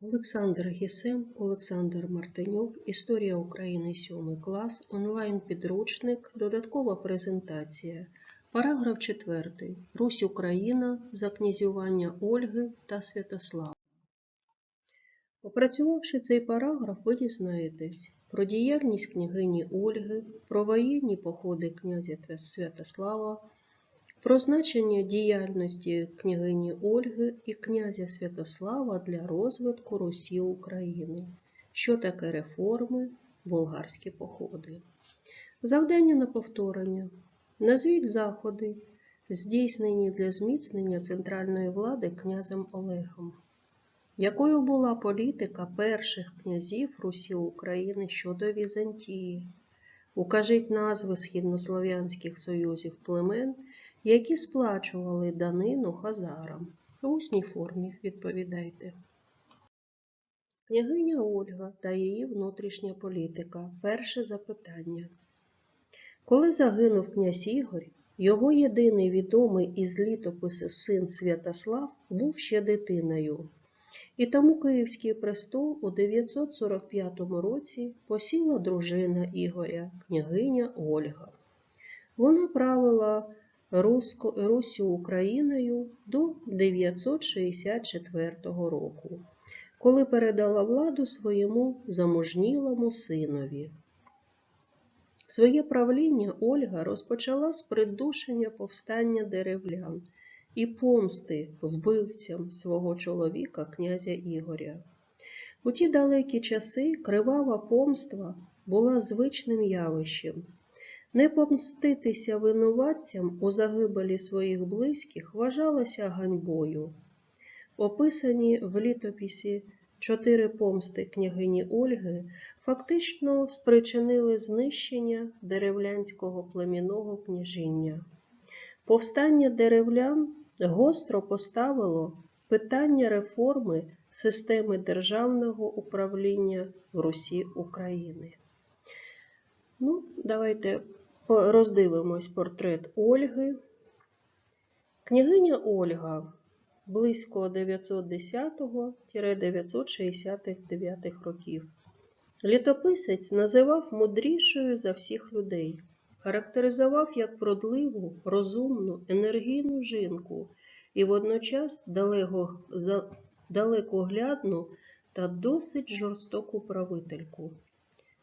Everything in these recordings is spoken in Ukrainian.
Олександр Гісем, Олександр Мартинюк, Історія України 7 клас, онлайн-підручник, додаткова презентація. Параграф 4. Русь Україна за князювання Ольги та Святослава. Опрацювавши цей параграф, ви дізнаєтесь про діяльність княгині Ольги, про воєнні походи князя Святослава, про значення діяльності княгині Ольги і князя Святослава для розвитку Русі України, що таке реформи, болгарські походи. Завдання на повторення. Назвіть заходи, здійснені для зміцнення центральної влади князем Олегом. Якою була політика перших князів Русі України щодо Візантії? Укажіть назви східнослов'янських союзів племен, які сплачували данину хазарам. У усній формі відповідайте. Княгиня Ольга та її внутрішня політика. Перше запитання. Коли загинув князь Ігор, його єдиний відомий із літописів син Святослав був ще дитиною. І тому Київський престол у 945 році посіла дружина Ігоря, княгиня Ольга. Вона правила Руссю Україною до 964 року, коли передала владу своєму заможнілому синові. Своє правління Ольга розпочала з придушення повстання деревлян і помсти вбивцям свого чоловіка, князя Ігоря. У ті далекі часи кривава помства була звичним явищем. Не помститися винуватцям у загибелі своїх близьких вважалося ганьбою. Описані в літописі чотири помсти княгині Ольги фактично спричинили знищення деревлянського племінного княжіння. Повстання деревлян гостро поставило питання реформи системи державного управління в Русі України. Ну, давайте роздивимось портрет Ольги. Княгиня Ольга близько 910-969 років. Літописець називав мудрішою за всіх людей, характеризував як вродливу, розумну, енергійну жінку і водночас далеко, далекоглядну та досить жорстоку правительку.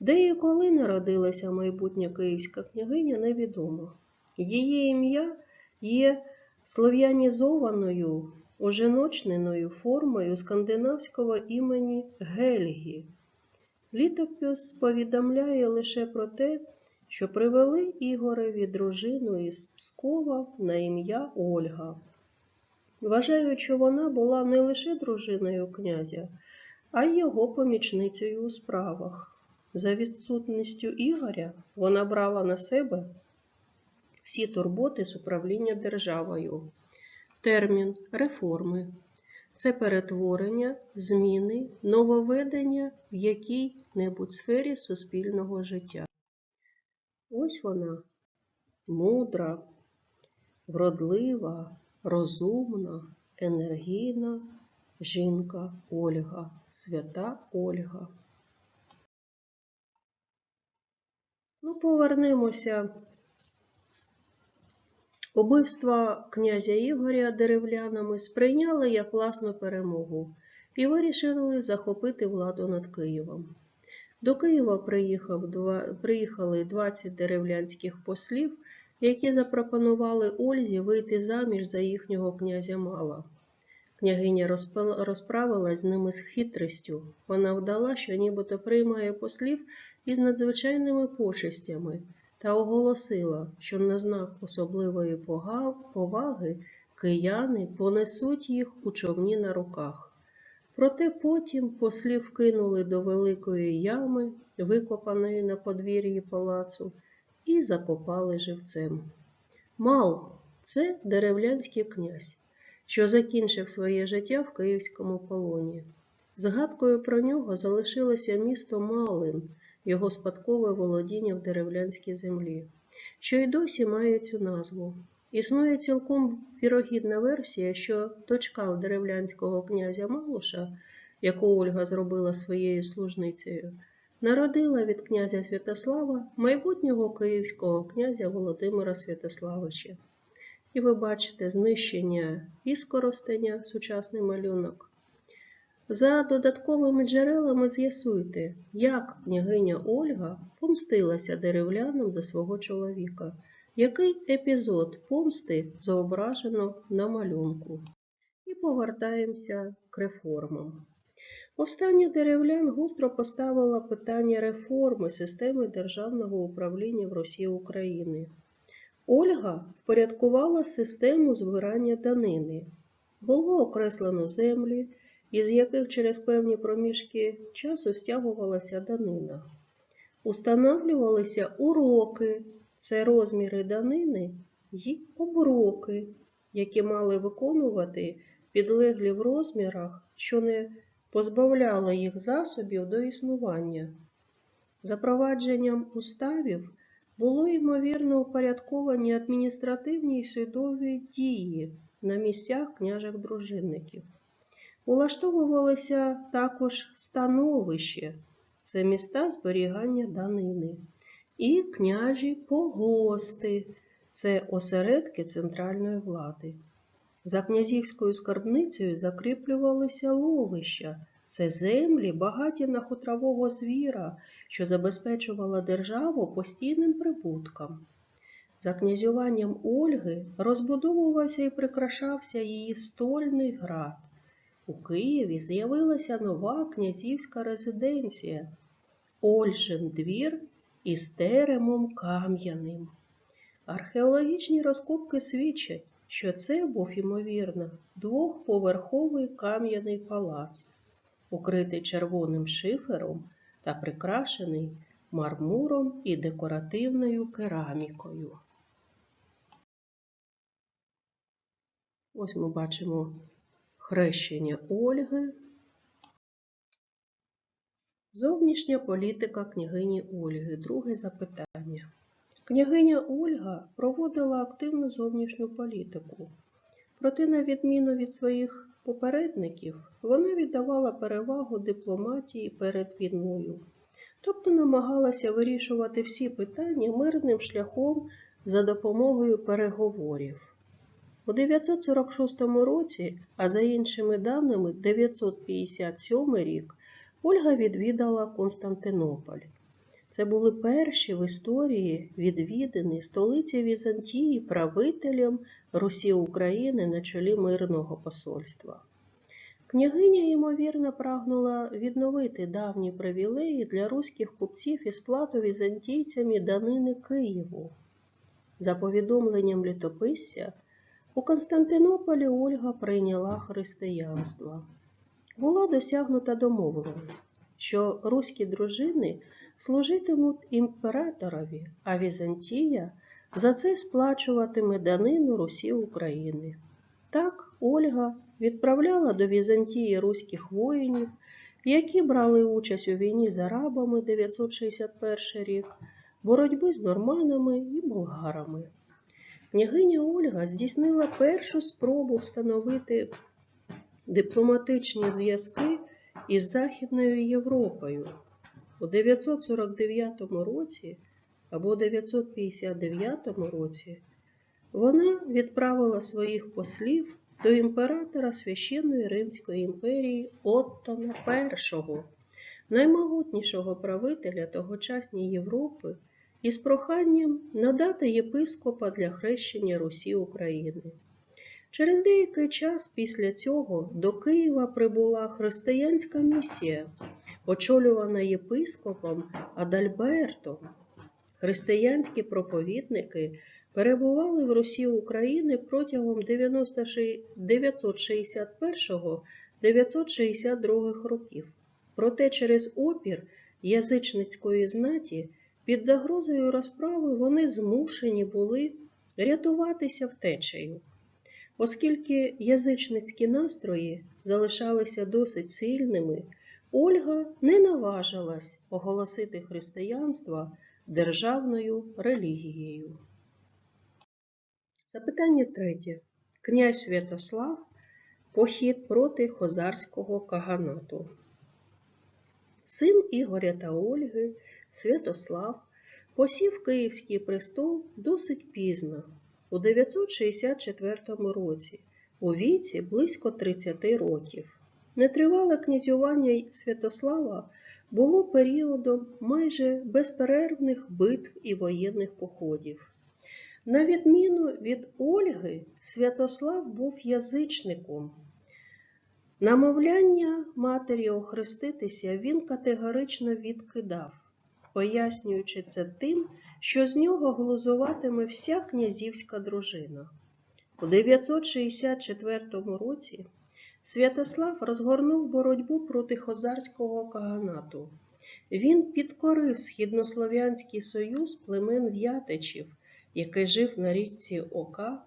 Де і коли народилася майбутня київська княгиня, невідомо. Її ім'я є слов'янізованою, ожіночненою формою скандинавського імені Гельгі. Літопис повідомляє лише про те, що привели Ігореві дружину із Пскова на ім'я Ольга. Вважають, що вона була не лише дружиною князя, а й його помічницею у справах. За відсутністю Ігоря вона брала на себе всі турботи з управління державою. Термін реформи це перетворення, зміни, нововведення в якій-небудь сфері суспільного життя. Ось вона мудра, вродлива, розумна, енергійна жінка Ольга, свята Ольга. Ну, повернемося. Убивство князя Ігоря деревлянами сприйняли як власну перемогу і вирішили захопити владу над Києвом. До Києва приїхав, приїхали 20 деревлянських послів, які запропонували Ользі вийти заміж за їхнього князя Мала. Княгиня розправилась з ними з хитрістю. Вона вдала, що нібито приймає послів із надзвичайними почестями та оголосила, що на знак особливої поваги кияни понесуть їх у човні на руках. Проте потім послів кинули до великої ями, викопаної на подвір'ї палацу, і закопали живцем. Мал це деревлянський князь, що закінчив своє життя в київському полоні. Згадкою про нього залишилося місто Малин, його спадкове володіння в деревлянській землі, що й досі має цю назву. Існує цілком вірогідна версія, що дочка деревлянського князя Малуша яку Ольга зробила своєю служницею, народила від князя Святослава майбутнього київського князя Володимира Святославича. І ви бачите знищення і скоростення, сучасний малюнок. За додатковими джерелами з'ясуйте, як княгиня Ольга помстилася деревлянам за свого чоловіка. Який епізод помсти зображено на малюнку? І повертаємося к реформам. Повстання деревлян гостро поставило питання реформи системи державного управління в Росії України. Ольга впорядкувала систему збирання данини. Було окреслено землі, із яких через певні проміжки часу стягувалася данина. Установлювалися уроки, це розміри данини й оброки, які мали виконувати підлеглі в розмірах, що не позбавляло їх засобів до існування. Запровадженням уставів було ймовірно упорядковані адміністративні й судові дії на місцях княжих дружинників. Улаштовувалося також становище, це міста зберігання данини, і княжі погости, це осередки центральної влади. За князівською скарбницею закріплювалися ловища, це землі, багаті на хутрового звіра, що забезпечувала державу постійним прибутком. За князюванням Ольги розбудовувався і прикрашався її стольний град. У Києві з'явилася нова князівська резиденція Ольжин двір із теремом кам'яним. Археологічні розкопки свідчать, що це був, ймовірно, двохповерховий кам'яний палац, укритий червоним шифером та прикрашений мармуром і декоративною керамікою. Ось ми бачимо хрещення Ольги. Зовнішня політика княгині Ольги. Друге запитання. Княгиня Ольга проводила активну зовнішню політику. Проте, на відміну від своїх попередників, вона віддавала перевагу дипломатії перед війною, тобто намагалася вирішувати всі питання мирним шляхом за допомогою переговорів. У 946 році, а за іншими даними 957 рік, Ольга відвідала Константинополь. Це були перші в історії відвідини столиці Візантії правителем Русі України на чолі мирного посольства. Княгиня, ймовірно, прагнула відновити давні привілеї для руських купців і сплату візантійцями данини Києву. За повідомленням літописця, у Константинополі Ольга прийняла християнство. Була досягнута домовленість, що руські дружини служитимуть імператорові, а Візантія за це сплачуватиме данину Русі України. Так Ольга відправляла до Візантії руських воїнів, які брали участь у війні з арабами 961 рік, боротьби з норманами і болгарами. Княгиня Ольга здійснила першу спробу встановити дипломатичні зв'язки із Західною Європою. У 949 році або 959 році вона відправила своїх послів до імператора Священної Римської імперії Оттона І, наймогутнішого правителя тогочасної Європи, із проханням надати єпископа для хрещення Русі України. Через деякий час після цього до Києва прибула християнська місія, очолювана єпископом Адальбертом. Християнські проповідники перебували в Русі України протягом 961-962 років. Проте через опір язичницької знаті під загрозою розправи вони змушені були рятуватися втечею. Оскільки язичницькі настрої залишалися досить сильними, Ольга не наважилась оголосити християнство державною релігією. Запитання третє. Князь Святослав похід проти хозарського каганату. Син Ігоря та Ольги, Святослав, посів Київський престол досить пізно, у 964 році, у віці близько 30 років. Нетривале князювання Святослава було періодом майже безперервних битв і воєнних походів. На відміну від Ольги, Святослав був язичником. Намовляння матері охреститися він категорично відкидав, пояснюючи це тим, що з нього глузуватиме вся князівська дружина. У 964 році Святослав розгорнув боротьбу проти хозарського каганату. Він підкорив східнослов'янський союз племен В'ятичів, який жив на річці Ока,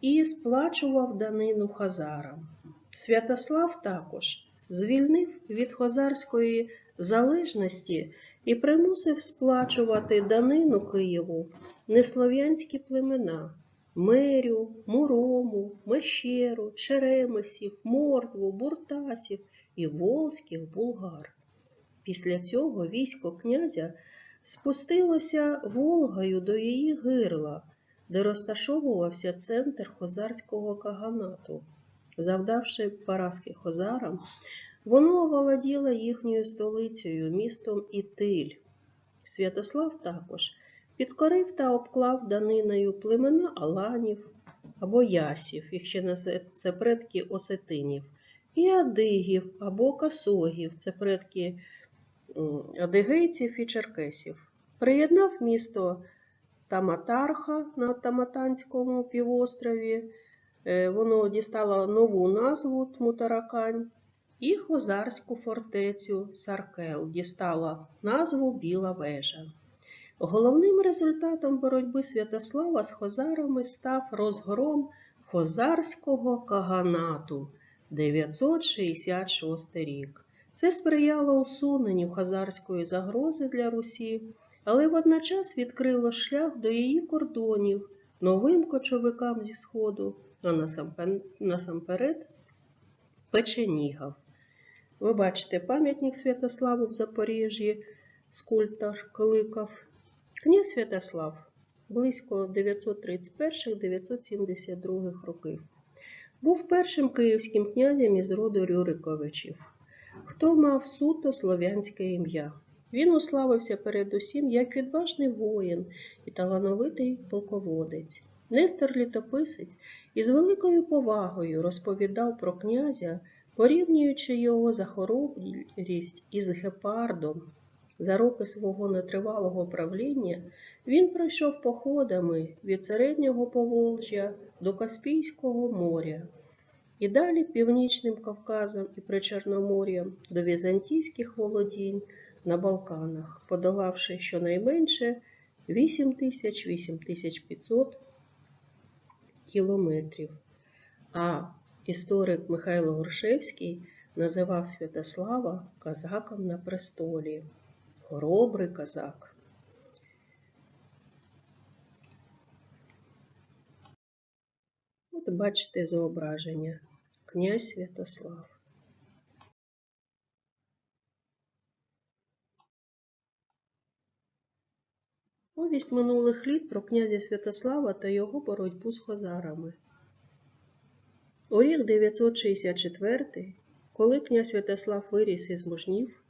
і сплачував данину хазарам. Святослав також звільнив від хозарської залежності і примусив сплачувати данину Києву неслов'янські племена Мерю, Мурому, Мещеру, Черемисів, Мордву, Буртасів і волзьких булгар. Після цього військо князя спустилося Волгою до її гирла, де розташовувався центр хозарського каганату. Завдавши поразки хозарам, воно оволоділо їхньою столицею, містом Ітиль. Святослав також підкорив та обклав даниною племена Аланів або Ясів, їх це предки Осетинів, і Адигів або Касогів, це предки адигейців і черкесів. Приєднав місто Таматарха на Таматанському півострові. Е, Воно дістало нову назву Тмутаракань, і Хозарську фортецю Саркел дістала назву Біла вежа. Головним результатом боротьби Святослава з хозарами став розгром Хозарського каганату 966 рік. Це сприяло усуненню хазарської загрози для Русі, але водночас відкрило шлях до її кордонів новим кочовикам зі Сходу, а насамперед Печенігав. Ви бачите пам'ятник Святославу в Запоріжжі, скульптор Кликав. Князь Святослав близько 931-972 років. Був першим київським князем із роду Рюриковичів, хто мав суто слов'янське ім'я. Він уславився передусім як відважний воїн і талановитий полководець. Нестор Літописець із великою повагою розповідав про князя, порівнюючи його за хоробрість із гепардом. За роки свого нетривалого правління він пройшов походами від середнього Поволжя до Каспійського моря і далі Північним Кавказом і Причорномор'ям до візантійських володінь на Балканах, подолавши щонайменше 8000-8500 кілометрів. А історик Михайло Горшевський називав Святослава казаком на престолі. Хоробрий козак. От бачите зображення. Князь Святослав. Повість минулих літ про князя Святослава та його боротьбу з хозарами. У рік 964, коли князь Святослав виріс із мужнів,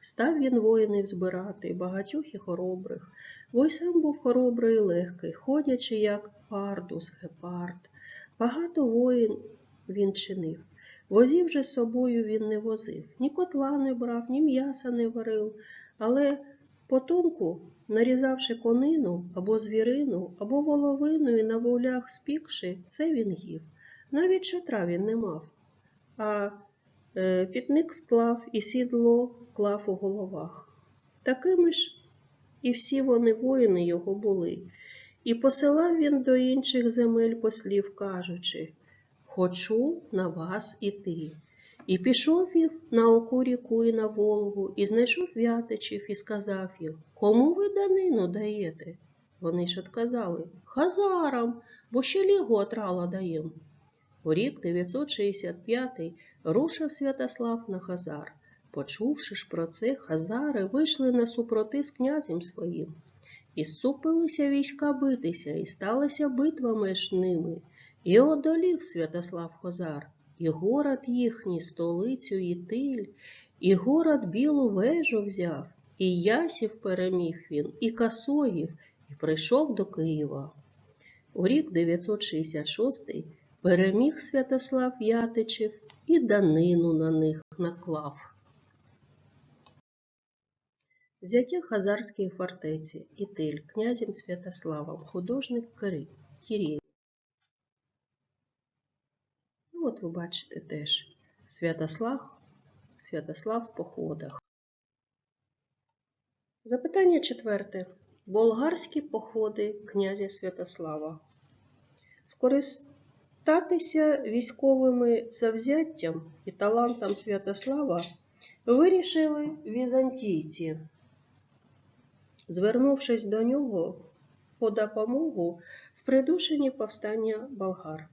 Став він воїнів збирати, багатьох і хоробрих, бо сам був хоробрий і легкий, ходячи, як пардус, гепард. Багато воїн він чинив. Возів же з собою він не возив, ні котла не брав, ні м'яса не варив, але потомку, нарізавши конину або звірину, або воловину і на вуглях спікши, це він їв. Навіть шатра він не мав. А Е, пітник склав і сідло клав у головах. Такими ж і всі вони воїни його були, і посилав він до інших земель послів, кажучи Хочу на вас іти. І пішов він на оку ріку і на Волгу, і знайшов вятичів, і сказав їм Кому ви данину даєте? Вони ж отказали Хазарам, бо ще лігу отрала даєм. У рік 965 рушив Святослав на Хазар. Почувши ж про це, хазари вийшли на супроти з князем своїм. І супилися війська битися, і сталася битва між ними. І одолів Святослав Хозар, і город їхній, столицю Ітиль, і город білу вежу взяв, і ясів переміг він, і касоїв, і прийшов до Києва. У рік 966 переміг Святослав Ятичів і данину на них наклав. Взяття Хазарської фортеці Ітиль князем Святославом, художник Кірєй. Ну, от ви бачите теж Святослав, Святослав в походах. Запитання четверте. Болгарські походи князя Святослава. Скористатися військовими завзяттям і талантом Святослава вирішили візантійці, звернувшись до нього по допомогу в придушенні повстання болгар.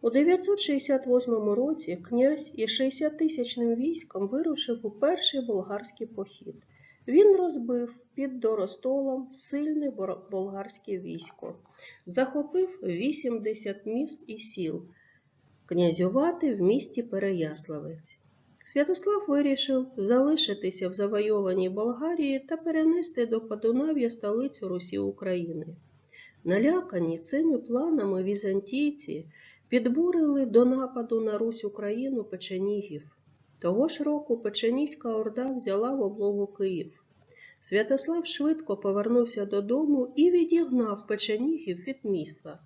У 968 році князь із 60-тисячним військом вирушив у перший болгарський похід. Він розбив під Доростолом сильне болгарське військо, захопив 80 міст і сіл, князювати в місті Переяславець. Святослав вирішив залишитися в завойованій Болгарії та перенести до Подунав'я столицю Русі України. Налякані цими планами візантійці підбурили до нападу на Русь Україну печенігів. Того ж року Печеніська орда взяла в облогу Київ. Святослав швидко повернувся додому і відігнав печенігів від міста.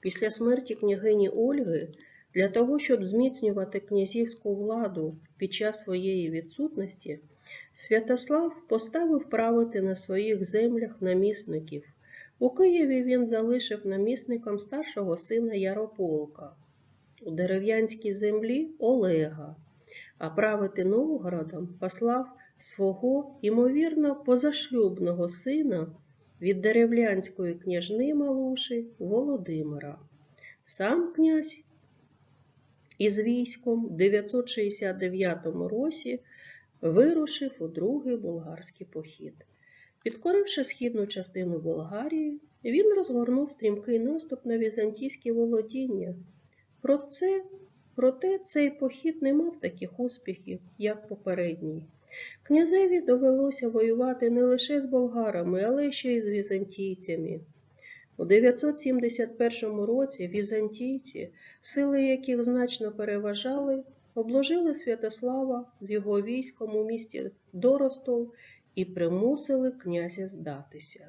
Після смерті княгині Ольги для того, щоб зміцнювати князівську владу під час своєї відсутності, Святослав поставив правити на своїх землях намісників. У Києві він залишив намісником старшого сина Ярополка, у дерев'янській землі Олега, а правити Новгородом послав свого, ймовірно, позашлюбного сина від деревлянської княжни Малуші Володимира. Сам князь із військом в 969 році вирушив у другий болгарський похід. Підкоривши східну частину Болгарії, він розгорнув стрімкий наступ на візантійські володіння. Проте, проте цей похід не мав таких успіхів, як попередній. Князеві довелося воювати не лише з болгарами, але ще й з візантійцями. У 971 році візантійці, сили яких значно переважали, обложили Святослава з його військом у місті Доростол і примусили князя здатися.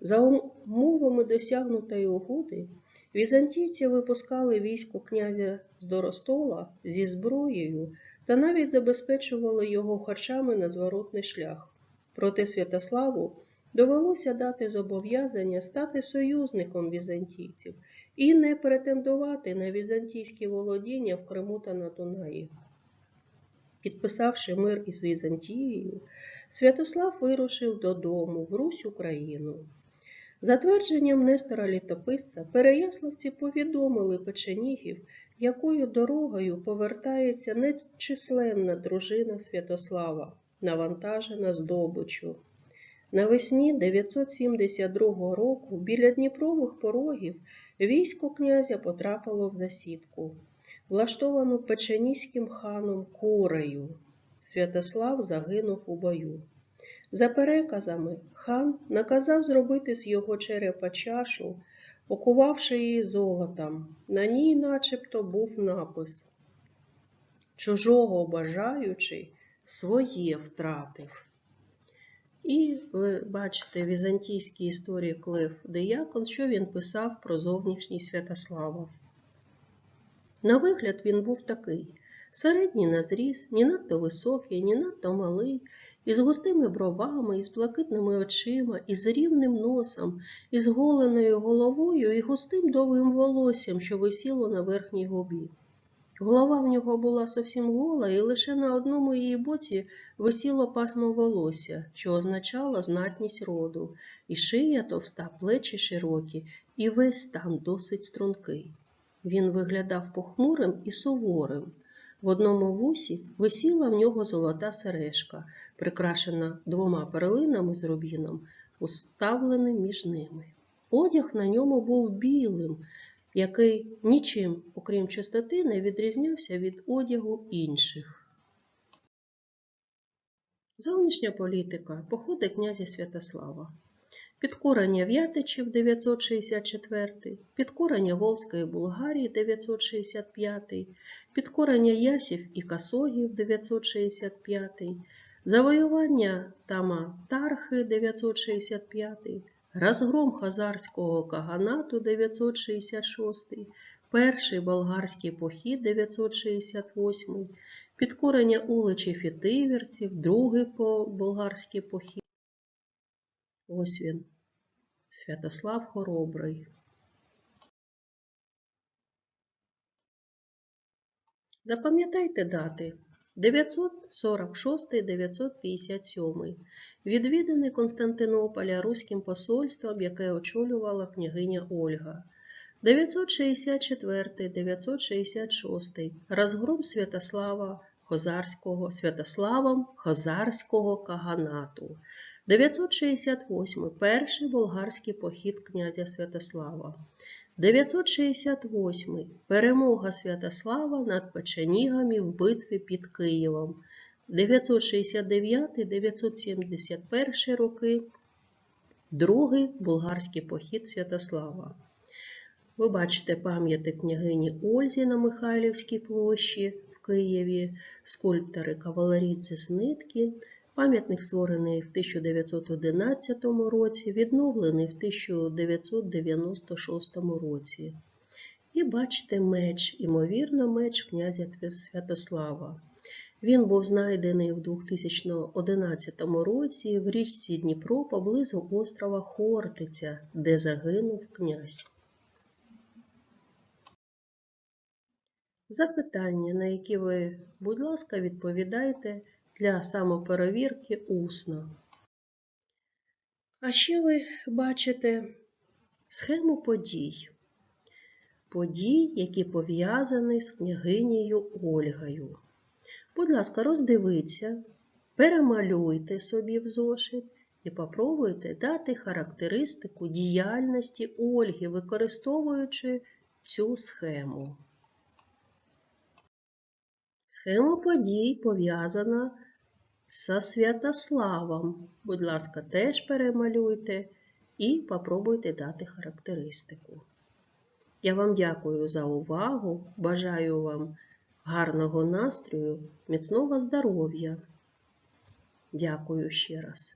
За умовами досягнутої угоди, візантійці випускали військо князя з Доростола зі зброєю та навіть забезпечували його харчами на зворотний шлях. Проте Святославу довелося дати зобов'язання стати союзником візантійців і не претендувати на візантійські володіння в Криму та на Дунаї. Підписавши мир із Візантією, Святослав вирушив додому в Русь Україну. За твердженням Нестора Літописця, переяславці повідомили печенігів, якою дорогою повертається нечисленна дружина Святослава, навантажена здобичу. Навесні 972 року біля Дніпрових порогів військо князя потрапило в засідку, влаштовану печеніським ханом Курею. Святослав загинув у бою. За переказами, хан наказав зробити з його черепа чашу, окувавши її золотом. На ній начебто був напис Чужого бажаючи, своє втратив. І ви бачите в візантійській історії Клев Деякон, що він писав про зовнішній Святослава. На вигляд він був такий: середній на зріс, ні надто високий, ні надто малий, із густими бровами, із блакитними очима, із рівним носом, із голеною головою і густим довгим волоссям, що висіло на верхній губі. Голова в нього була зовсім гола, і лише на одному її боці висіло пасмо волосся, що означало знатність роду, і шия товста, плечі широкі, і весь стан досить стрункий. Він виглядав похмурим і суворим. В одному вусі висіла в нього золота сережка, прикрашена двома перлинами з рубіном, уставленим між ними. Одяг на ньому був білим, який нічим, окрім чистоти, не відрізнявся від одягу інших. Зовнішня політика походи князя Святослава. Підкорення В'ятичів 964, підкорення Волзької Булгарії 965, підкорення Ясів і Касогів 965, завоювання Тама Тархи 965, розгром Хазарського Каганату 966, перший болгарський похід 968, підкорення уличів і тиверців, другий болгарський похід. Ось він, Святослав Хоробрий. Запам'ятайте дати 946-957. Відвіданий Константинополя Руським посольством, яке очолювала княгиня Ольга. 964-966. Розгром Святослава Хозарського Святославом Хозарського Каганату. 968. Перший болгарський похід князя Святослава. 968. Перемога Святослава над печенігами в битві під Києвом. 969-971 роки. Другий болгарський похід Святослава. Ви бачите пам'ятник княгині Ользі на Михайлівській площі в Києві, скульптори Кавалерідзе з нитки. Пам'ятник створений в 1911 році, відновлений в 1996 році. І бачите меч, імовірно, меч князя Святослава. Він був знайдений в 2011 році в річці Дніпро поблизу острова Хортиця, де загинув князь. Запитання, на які ви, будь ласка, відповідайте для самоперевірки усно. А ще ви бачите схему подій. Подій, які пов'язані з княгинею Ольгою. Будь ласка, роздивіться, перемалюйте собі в зошит і попробуйте дати характеристику діяльності Ольги, використовуючи цю схему. Схема подій пов'язана з Святославом. Будь ласка, теж перемалюйте і попробуйте дати характеристику. Я вам дякую за увагу, бажаю вам гарного настрою, міцного здоров'я. Дякую ще раз.